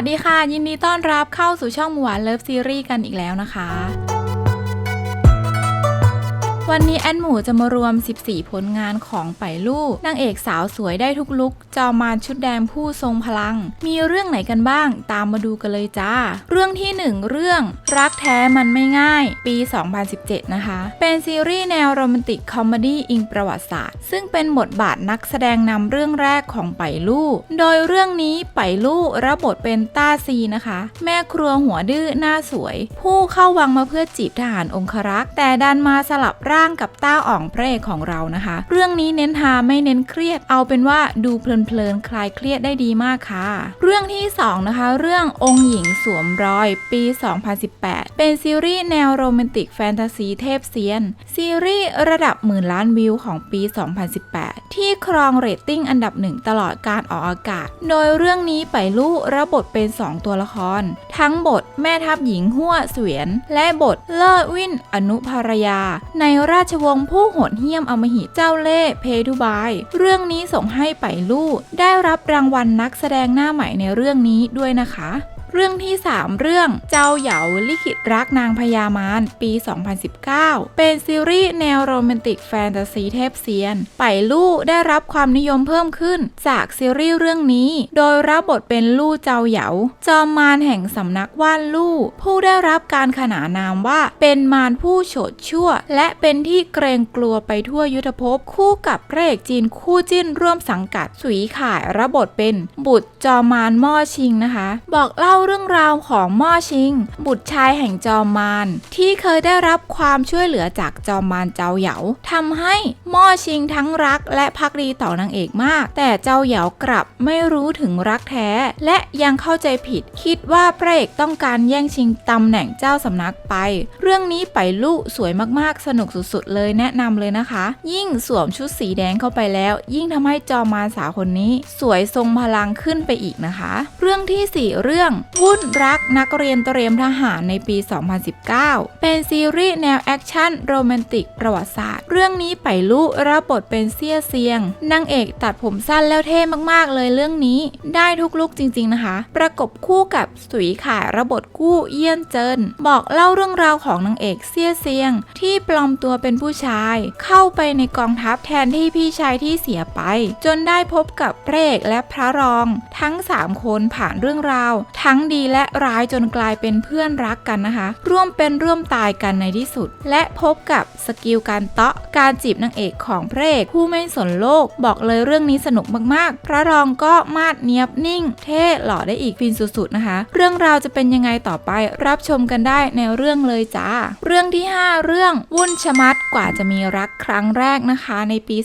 วัสดีค่ะ ยินดีต้อนรับเข้าสู่ช่องหมวานเลิฟซีรีส์กันอีกแล้วนะคะ วันนี้แอนหมูจะมารวม 14 ผลงานของไปลูกนางเอกสาวสวยได้ทุกลุกจอมานชุดแดงผู้ทรงพลัง มีเรื่องไหนกันบ้าง ตามมาดูกันเลยจ้า เรื่องที่ 1 เรื่องรักแท้มันไม่ง่าย ปี 2017 นะคะ เป็นซีรีส์แนวโรแมนติกคอมเมดี้อิงประวัติศาสตร์ ซึ่งเป็นบทบาทนักแสดงนำเรื่องแรกของไปลูกโดยเรื่องนี้ไปลูกรับบทเป็นต้าซีนะคะ แม่ครัวหัวดื้อหน้าสวย ผู้เข้าวังมาเพื่อจีบทหารองครักษ์แต่ดันมาสลับร่างกับต้าอ่องพระเอกของเรานะคะ เรื่องนี้เน้นฮาไม่เน้นเครียด เอาเป็นว่าดูเพลินๆคลายเครียดได้ดีมากค่ะ เรื่องที่ 2 นะคะ เรื่ององค์หญิงสวมรอยปี 2018 เป็นซีรีส์แนวโรแมนติกแฟนตาซีเทพเซียน ซีรีส์ระดับหมื่นล้านวิวของปี 2018 ที่ครองเรตติ้งอันดับหนึ่งตลอดการออกอากาศ โดยเรื่องนี้ไปลู่รับบทเป็น 2 ตัวละคร ทั้งบทแม่ทัพหญิงหัวเสวียน และบทเล่อวินอนุภรยา ในราชวงศ์ผู้โหดเหี้ยมอมหิตเจ้าเล่ห์เพทุบาย เรื่องนี้ส่งให้ไปลู่ได้รับรางวัลนักแสดงหน้าใหม่ในเรื่องนี้ด้วยนะคะ เรื่องที่ 3 เรื่องเจ้าเหยาลิขิตรักนางพญามารปี 2019 เป็นซีรีส์แนวโรแมนติกแฟนตาซีเทพเซียน ไปลู่ได้รับความนิยมเพิ่มขึ้น จากซีรีส์เรื่องนี้ โดยรับบทเป็นลู่เจ้าเหยา จอมมารแห่งสำนักว่านลู่ ผู้ได้รับการขนานามว่าเป็นมารผู้โฉดชั่ว และเป็นที่เกรงกลัวไปทั่วยุทธภพคู่กับพระเอกจีนคู่จิ้นร่วมสังกัด สุยข่ายรับบทเป็นบุตรจอมมารม่อชิงนะคะ บอกเล่าเรื่องราวของม่อชิง บุตรชายแห่งจอมมารที่เคยได้รับความช่วยเหลือจากจอมมารเจ้าเหยาทำให้ม่อชิงทั้งรักและพักดีต่อนางเอกมาก แต่เจ้าเหยากลับไม่รู้ถึงรักแท้ และยังเข้าใจผิดคิดว่าพระเอกต้องการแย่งชิงตำแหน่งเจ้าสำนักไป เรื่องนี้ไปลุสวยมากๆ สนุกสุดๆ เลยแนะนำเลยนะคะ ยิ่งสวมชุดสีแดงเข้าไปแล้ว ยิ่งทำให้จอมมารสาวคนนี้ สวยทรงพลังขึ้นไปอีกนะคะ เรื่องที่ 4 เรื่องวุ่นรักนักเรียนเตรียมทหารในปี 2019 เป็นซีรีส์แนวแอคชั่นโรแมนติกประวัติศาสตร์ เรื่องนี้ไปลุรับบทเป็นเซี่ยเซียงนางเอกตัดผมสั้นแล้วเท่มากๆเลยเรื่องนี้ ได้ทุกลุกจริง ๆนะคะ ประกบคู่กับสุยข่ายรับบทกู้เยี่ยนเจิน บอกเล่าเรื่องราวของนางเอกเซี่ยเซียง ที่ปลอมตัวเป็นผู้ชาย เข้าไปในกองทัพแทนที่พี่ชายที่เสียไป จนได้พบกับพระเอกและพระรอง ทั้ง 3 คนผ่านเรื่องราว ทั้งงดีและร้ายจนกลายเป็นเพื่อนรักกันนะคะ ร่วมเป็นร่วมตายกันในที่สุด และพบกับสกิลการเตาะการจีบนางเอกของพระเอกผู้ไม่สนโลก บอกเลยเรื่องนี้สนุกมากๆ พระรองก็มาดเนียบนิ่ง เท่หล่อได้อีกฟินสุดๆนะคะ เรื่องราวจะเป็นยังไงต่อไปรับชมกันได้ในเรื่องเลยจ้า เรื่องที่ 5 เรื่องวุ่นชะมัดกว่าจะมีรักครั้งแรกนะคะ ในปี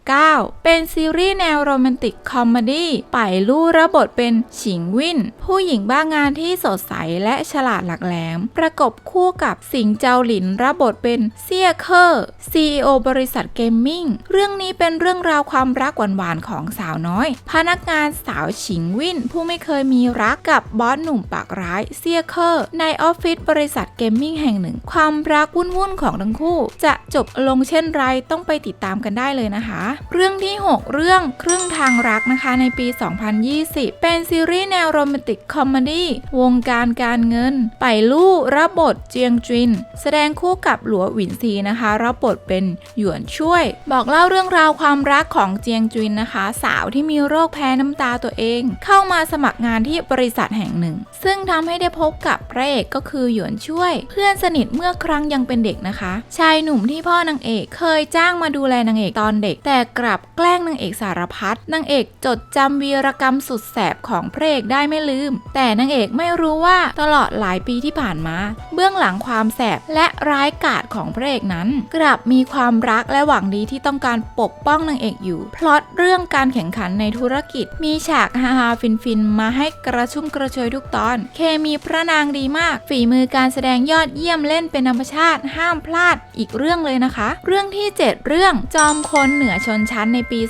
2019 เป็นซีรีส์แนวโรแมนติกคอมเมดี้ไปลู่รับบทเป็นฉิงวินผู้หญิงบ้างงานที่สดใสและฉลาดหลักแหลม ประกบคู่กับสิงเจ้าหลินรับบทเป็นเซียเคอร์ CEO บริษัทเกมมิ่ง เรื่องนี้เป็นเรื่องราวความรักหวานๆของสาวน้อย พนักงานสาวฉิงวินผู้ไม่เคยมีรักกับบอสหนุ่มปากร้ายเซียเคอร์ ในออฟฟิศบริษัทเกมมิ่งแห่งหนึ่ง ความรักวุ่นๆของทั้งคู่ จะจบลงเช่นไรต้องไปติดตามกันได้เลยนะคะ เรื่องที่ 6 เรื่องครึ่งทางรักนะคะในปี 2020 เป็นซีรีส์แนวโรแมนติกคอมมดี้ วงการการเงิน ไปลู่รับบทเจียงจิน แสดงคู่กับหลัวหวินซีนะคะ รับบทเป็นหยวนช่วย บอกเล่าเรื่องราวความรักของเจียงจินนะคะ สาวที่มีโรคแพ้น้ำตาตัวเอง เข้ามาสมัครงานที่บริษัทแห่งหนึ่ง ซึ่งทำให้ได้พบกับพระเอกก็คือหยวนช่วย เพื่อนสนิทเมื่อครั้งยังเป็นเด็กนะคะ ชายหนุ่มที่พ่อนางเอกเคยจ้างมาดูแลนางเอกตอนเด็ก แต่กลับแกล้งนางเอกสารพัดนางเอกจดจำวีรกรรมสุดแสบของพระเอกได้ไม่ลืม แต่นางเอกไม่รู้ว่าตลอดหลายปีที่ผ่านมา เบื้องหลังความแสบและร้ายกาจของพระเอกนั้น กลับมีความรักและหวังดีที่ต้องการปกป้องนางเอกอยู่ พล็อตเรื่องการแข่งขันในธุรกิจ มีฉากฮาฮาฟินฟินมาให้กระชุ่มกระชวยทุกตอน เคมีพระนางดีมาก ฝีมือการแสดงยอดเยี่ยมเล่นเป็นธรรมชาติ ห้ามพลาดอีกเรื่องเลยนะคะ เรื่องที่ 7 เรื่องจอมคนเหนือชนชั้นในปี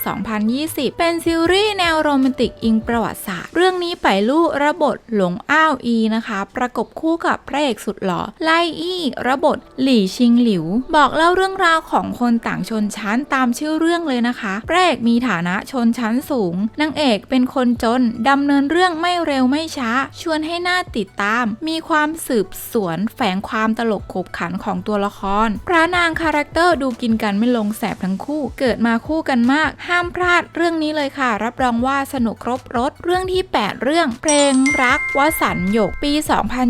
2020 เป็นซีรีส์แนวโรแมนติกอิงประวัติศาสตร์ เรื่องนี้ไปลู่ระบบหลงอ้าวอีนะคะ ประกบคู่กับพระเอกสุดหล่อไลอี้ระบทหลี่ชิงหลิว บอกเล่าเรื่องราวของคนต่างชนชั้นตามชื่อเรื่องเลยนะคะพระเอกมีฐานะชนชั้นสูงนางเอกเป็นคนจนดำเนินเรื่องไม่เร็วไม่ช้า ชวนให้น่าติดตาม มีความสืบสวนแฝงความตลกขบขันของตัวละคร พระนางคาแรคเตอร์ดูกินกันไม่ลงแสบทั้งคู่ เกิดมาคู่กันมาก ห้ามพลาดเรื่องนี้เลยค่ะ รับรองว่าสนุกครบรถเรื่องที่ 8 เรื่องเพลงรักวสันหยกปี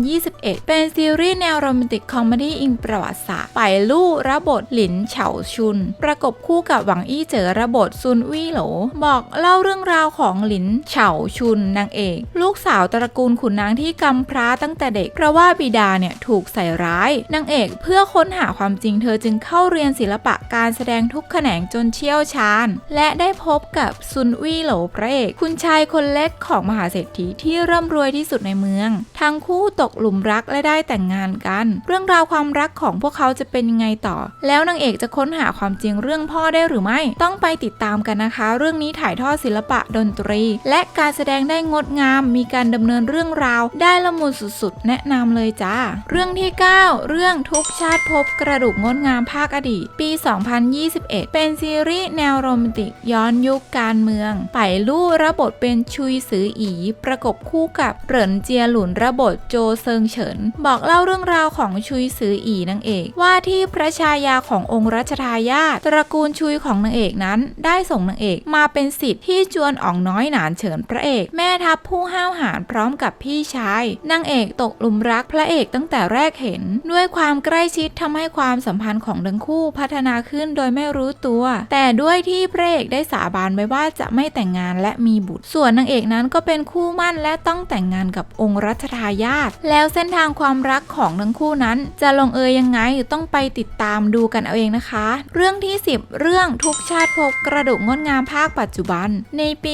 2021 เป็นซีรีส์แนวโรแมนติกคอมเมดี้อิงประวัติศาสตร์ไปลู่ระบทหลินเฉาชุน ประกบคู่กับหวังอี้เจ๋อระบทซุนวี่โหล บอกเล่าเรื่องราวของหลินเฉาชุนนางเอก ลูกสาวตระกูลขุนนางที่กำพร้าตั้งแต่เด็ก เพราะว่าบิดาเนี่ยถูกใส่ร้ายนางเอกเพื่อค้นหาความจริงเธอจึงเข้าเรียนศิลปะการแสดงทุกแขนงจนเชี่ยวชาญ และได้พบกับซุนวี่โหลพระเอกคุณชายคนเล็กของมหาเศรษฐีที่ร่ำรวยที่สุดในเมือง ทั้งคู่ตกหลุมรักและได้แต่งงานกัน เรื่องราวความรักของพวกเขาจะเป็นยังไงต่อ แล้วนางเอกจะค้นหาความจริงเรื่องพ่อได้หรือไม่ ต้องไปติดตามกันนะคะ เรื่องนี้ถ่ายทอดศิลปะดนตรี และการแสดงได้งดงาม มีการดำเนินเรื่องราว ได้ละมุนสุดๆ แนะนำเลยจ้า เรื่องที่ 9 เรื่องทุกชาติพบกระดูกงดงามภาคอดีต ปี 2021 เป็นซีรีส์แนวโรแมนติกย้อนยุคการเมือง ไปลู่ระบทเป็นชุยซืออีประกบคู่กับเหรินเจียหลุนระบทโจเซิงเฉิน บอกเล่าเรื่องราวของชุยซืออีนางเอก ว่าที่พระชายาขององค์รัชทายาทตระกูลชุยของนางเอกนั้น ได้ส่งนางเอกมาเป็นสิทธิ์ที่จวนอ่องน้อยหนานเฉินพระเอก แม่ทัพผู้ห้าวหาญพร้อมกับพี่ชายนางเอกตกหลุมรักพระเอกตั้งแต่แรกเห็น ด้วยความใกล้ชิดทำให้ความสัมพันธ์ของทั้งคู่พัฒนาขึ้นโดยไม่รู้ตัว แต่ด้วยที่พระเอกได้สาบานไว้ว่าจะไม่แต่งงานและมีบุตร ส่วนนางเอกนั้นก็เป็นคู่มั่นและต้องแต่งงานกับองค์รัชทายาทแล้วเส้นทางความรักของทั้งคู่นั้น จะลงเอยยังไงต้องไปติดตามดูกันเอาเองนะคะ เรื่องที่ 10 เรื่องทุกชาติพบกระดูกงดงามภาคปัจจุบัน ในปี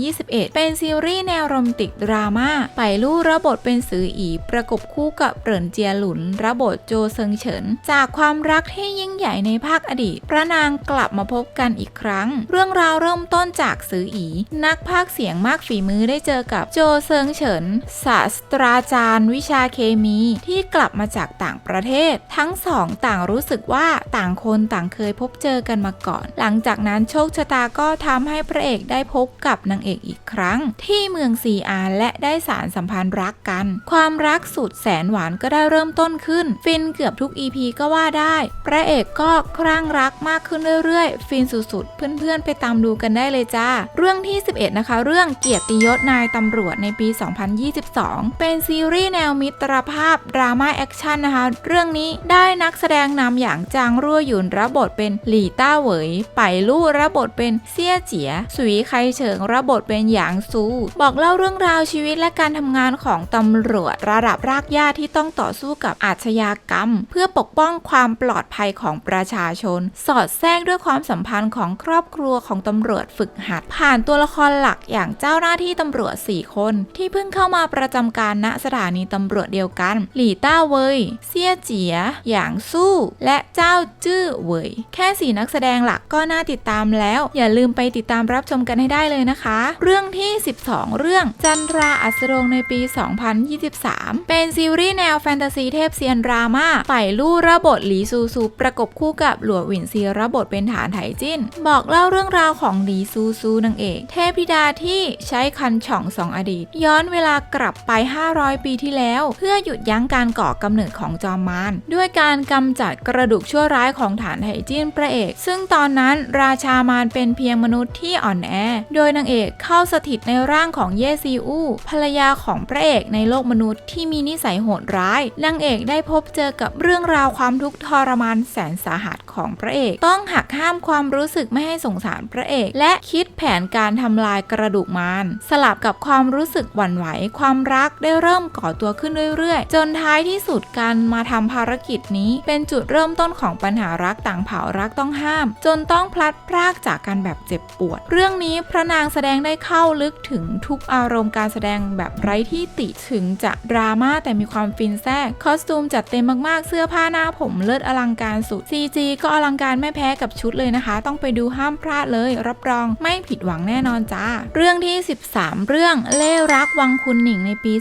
2021 เป็นซีรีส์แนวโรแมนติกดราม่าไปลู่ระบทเป็นสืออีประกบคู่กับเหรินเจียหลุน ระบทโจเซิงเฉิน จากความรักที่ยิ่งใหญ่ในภาคอดีต พระนางกลับมาพบกันอีกครั้ง เรื่องราวเริ่มต้นจากสืออี นักพากย์เสียงมากฝีมือได้เจอกับโจเซิงเฉินศาสตราจารย์วิชาเคมีที่กลับมาจากต่างประเทศ ทั้งสองต่างรู้สึกว่าต่างคนต่างเคยพบเจอกันมาก่อน หลังจากนั้นโชคชะตาก็ทำให้พระเอกได้พบกับนางเอกอีกครั้ง ที่เมืองซีอาร์และได้สารสัมพันธ์รักกัน ความรักสุดแสนหวานก็ได้เริ่มต้นขึ้น ฟินเกือบทุก EP ก็ว่าได้ พระเอกก็คลั่งรักมากขึ้นเรื่อยๆ ฟินสุดๆ เพื่อนๆ ไปตามดูกันได้เลยจ้า เรื่องที่ 11 นะคะ เรื่องเกียรติยศนายตำรวจในปี2022 เป็นซีรีส์แนวมิตรภาพดราม่าแอคชั่นนะคะ เรื่องนี้ได้นักแสดงนำอย่างจางรั่วหยุนรับบทเป็นหลี่ต้าเหวยไปลู่รับบทเป็นเซี่ยเจีย สุยไคเฉิงรับบทเป็นหยางซู บอกเล่าเรื่องราวชีวิตและการทำงานของตำรวจระดับรากหญ้าที่ต้องต่อสู้กับอาชญากรรม เพื่อปกป้องความปลอดภัยของประชาชน สอดแทรกด้วยความสัมพันธ์ของครอบครัวของตำรวจฝึกหัดผ่านตัวละครหลักอย่างเจ้าหน้าที่ตำรวจ 4 คน ที่เพิ่งเข้ามาประจำการณสถานีตำรวจเดียวกัน หลี่ต้าเวยเซียเจียหยางสู้ และเจ้าจื้อเวยแค่สีนักแสดงหลักก็น่าติดตามแล้ว อย่าลืมไปติดตามรับชมกันให้ได้เลยนะคะ เรื่องที่ 12 เรื่องจันทราอัสรงในปี 2023 เป็นซีรีส์แนวแฟนตาซีเทพเซียนดราม่าฝ่ายลู่ระบทหลีซูซู ประกบคู่กับหลัวหวินซีระบทเป็นฐานไถจิ้น บอกเล่าเรื่องราวของหลีซูซูนางเอก เทพธิดาที่ใช้คันช่องสองอดีต ย้อนเวเวลากลับไป 500 ปีที่แล้ว เพื่อหยุดยั้งการก่อกำเนิดของจอมมารด้วยการกำจัดกระดูกชั่วร้ายของฐานไถจิ้นพระเอก ซึ่งตอนนั้นราชามารเป็นเพียงมนุษย์ที่อ่อนแอ โดยนางเอกเข้าสถิตในร่างของเยซีอูภรรยาของพระเอกในโลกมนุษย์ที่มีนิสัยโหดร้ายนางเอกได้พบเจอกับเรื่องราวความทุกข์ทรมานแสนสาหัสของพระเอก ต้องหักห้ามความรู้สึกไม่ให้สงสารพระเอก และคิดแผนการทำลายกระดูกมารสลับกับความรู้สึกหวั่นไหวความรักได้เริ่มก่อตัวขึ้นเรื่อยๆ จนท้ายที่สุดการมาทำภารกิจนี้ เป็นจุดเริ่มต้นของปัญหารักต่างเผ่ารักต้องห้าม จนต้องพลัดพรากจากกันแบบเจ็บปวด เรื่องนี้พระนางแสดงได้เข้าลึกถึงทุกอารมณ์การแสดงแบบไร้ที่ติถึงจะดราม่าแต่มีความฟินแทรกคอสตูมจัดเต็มมากๆ เสื้อผ้าหน้าผมเลิศอลังการสุด CG ก็อลังการไม่แพ้กับชุดเลยนะคะ ต้องไปดูห้ามพลาดเลย รับรองไม่ผิดหวังแน่นอนจ้า เรื่องที่ 13 เรื่องเล่รักวังคุณหนิงในปี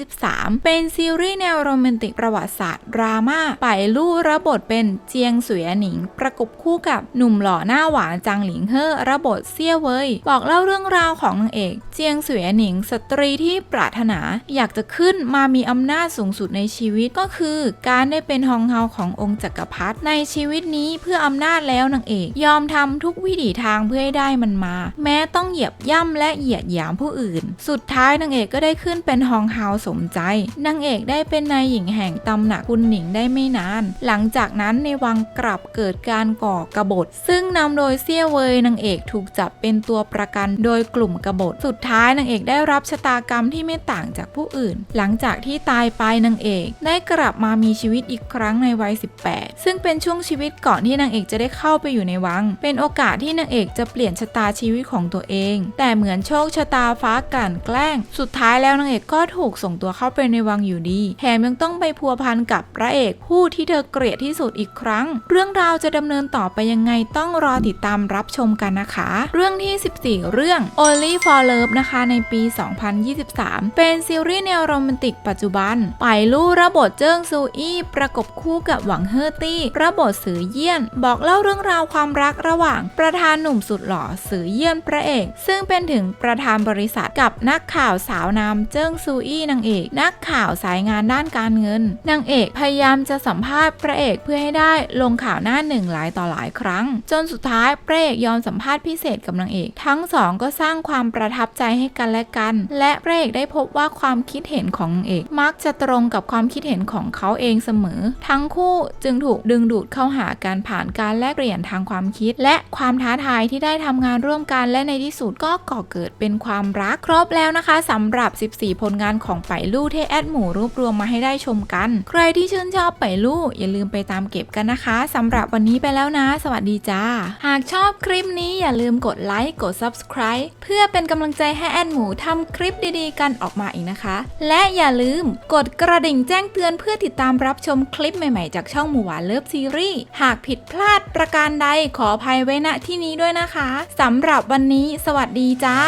2023 เป็นซีรีส์แนวโรแมนติกประวัติศาสตร์ดราม่าไปลู่รับบทเป็นเจียงเสวียหนิง ประกบคู่กับหนุ่มหล่อหน้าหวานจางหลิงเฮ่อรับบทเซี่ยเวยบอกเล่าเรื่องราวของนางเอก เจียงเสวียหนิง สตรีที่ปรารถนาอยากจะขึ้นมามีอำนาจสูงสุดในชีวิตก็คือการได้เป็นฮองเฮาขององค์จักรพรรดิในชีวิตนี้เพื่ออำนาจแล้วนางเอก ยอมทำทุกวิถีทางเพื่อให้ได้มันมา แม้ต้องเหยียบย่ำและเหยียดหยามผู้อื่น สุดท้ายนางเอกก็ได้ขึ้นเป็นฮองเฮาสมใจ นางเอกได้เป็นนายหญิงแห่งตำหนักคุณหนิงได้ไม่นาน หลังจากนั้นในวังกลับเกิดการก่อกบฏ ซึ่งนำโดยเซี่ยเวยนางเอกถูกจับเป็นตัวประกันโดยกลุ่มกบฏ สุดท้ายนางเอกได้รับชะตากรรมที่ไม่ต่างจากผู้อื่น หลังจากที่ตายไปนางเอกได้กลับมามีชีวิตอีกครั้งในวัย 18 ซึ่งเป็นช่วงชีวิตก่อนที่นางเอกจะได้เข้าไปอยู่ในวัง เป็นโอกาสที่นางเอกจะเปลี่ยนชะตาชีวิตของตัวเอง แต่เหมือนโชคชะตาฟ้ากลั่นแกล้ง สุดท้ายแล้วนางเอกก็ถูกส่งตัวเข้าไปในวังอยู่ดี แถมยังต้องไปพัวพันกับพระเอกผู้ที่เธอเกลียดที่สุดอีกครั้ง เรื่องราวจะดำเนินต่อไปยังไงต้องรอติดตามรับชมกันนะคะ เรื่องที่ 14 เรื่อง Only for Love นะคะในปี 2023 เป็นซีรีส์แนวโรแมนติกปัจจุบัน ไปลู่ระบทเจิ้งซูอี้ประกบคู่กับหวังเฮอตี้ระบทสือเยี่ยน บอกเล่าเรื่องราวความรักระหว่างประธานหนุ่มสุดหล่อสือเยี่ยนพระเอก ซึ่งเป็นถึงประธานบริษัทกับนักข่าวสาวนามเจิ้งซูอี้นางเอก นักข่าวสายงานด้านการเงินนางเอกพยายามจะสัมภาษณ์พระเอกเพื่อให้ได้ลงข่าวหน้าหนึ่งหลายต่อหลายครั้ง จนสุดท้ายพระเอกยอมสัมภาษณ์พิเศษกับนางเอก ทั้งสองก็สร้างความประทับใจให้กันและกัน และพระเอกได้พบว่าความคิดเห็นของนางเอก มักจะตรงกับความคิดเห็นของเขาเองเสมอ ทั้งคู่จึงถูกดึงดูดเข้าหาการผ่านการแลกเปลี่ยนทางความคิด และความท้าทายที่ได้ทำงานร่วมกันและในที่สุดก็ก่อเกิดเป็นความรักครบแล้วนะคะสำำหรับ 14 ผลงานของไปลู่เทแอดหมูรวบรวมมาให้ได้ชมกัน ใครที่ชื่นชอบไปลู่อย่าลืมไปตามเก็บกันนะคะสำหรับวันนี้ไปแล้วนะ สวัสดีจ้า หากชอบคลิปนี้อย่าลืมกดไลค์กด subscribe เพื่อเป็นกำลังใจให้แอดหมูทำคลิปดีๆ กันออกมาอีกนะคะ และอย่าลืมกดกระดิ่งแจ้งเตือนเพื่อติดตามรับชมคลิปใหม่ๆ จากช่องหมูหวานเลิฟซีรีส์หากผิดพลาดประการใดขออภัยไว้ณที่นี้ด้วยนะคะสำหรับวันนี้ สวัสดีจ้า